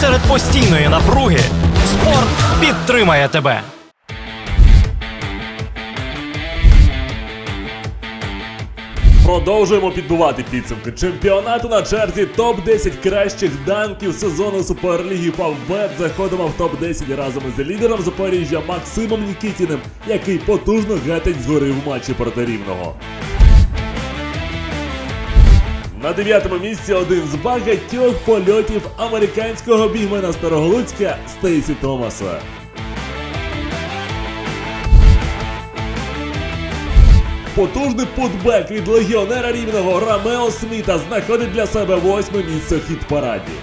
Серед постійної напруги спорт підтримає тебе. Продовжуємо підбивати підсумки чемпіонату на черзі топ-10 кращих данків сезону Суперліги Фавбет. Заходимо в топ-10 разом із лідером Запоріжжя Максимом Нікітіним, який потужно гатить згори в матчі проти рівного. На дев'ятому місці один з багатьох польотів американського бігмена Староголуцька Стейсі Томаса. Потужний путбек від легіонера рівного Рамео Сміта знаходить для себе восьме місце в хіт-параді.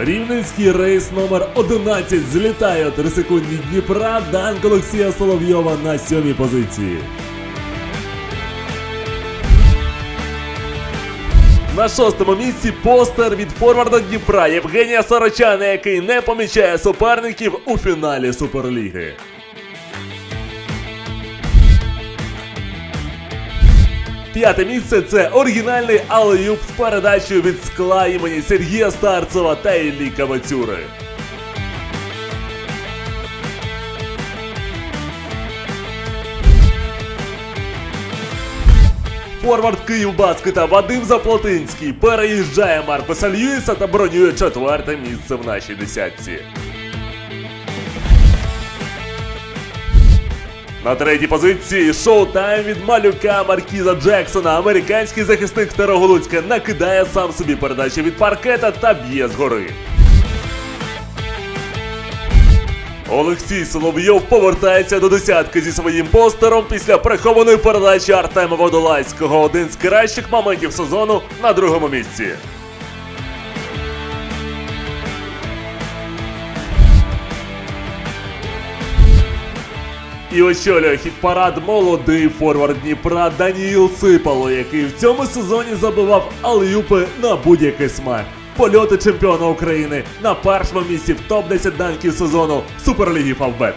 Рівненський рейс номер 11 злітає у 3 секунді Дніпра Данк Олексія Соловйова на сьомій позиції. На шостому місці постер від форварда Дніпра Євгенія Сорочана, який не помічає суперників у фіналі Суперліги. П'яте місце це оригінальний алеюб з передачею від скла імені Сергія Старцева та Іллі Кавацюри. Форвард Київбаскета Вадим Заплотинський переїжджає Маркоса Льюіса та бронює четверте місце в нашій десятці. На третій позиції шоу-тайм від малюка Маркіза Джексона. Американський захисник Староголуцька накидає сам собі передачі від паркета та б'є згори. Олексій Соловйов повертається до десятки зі своїм постером після прихованої передачі Артема Водолазького. Один з кращих моментів сезону на другому місці. І очолює хіт-парад молодий форвард Дніпра Даніїл Сипало, який в цьому сезоні забивав алюпи на будь-який смак. Польоти чемпіона України на першому місці в топ-10 данків сезону Суперліги Фавбет.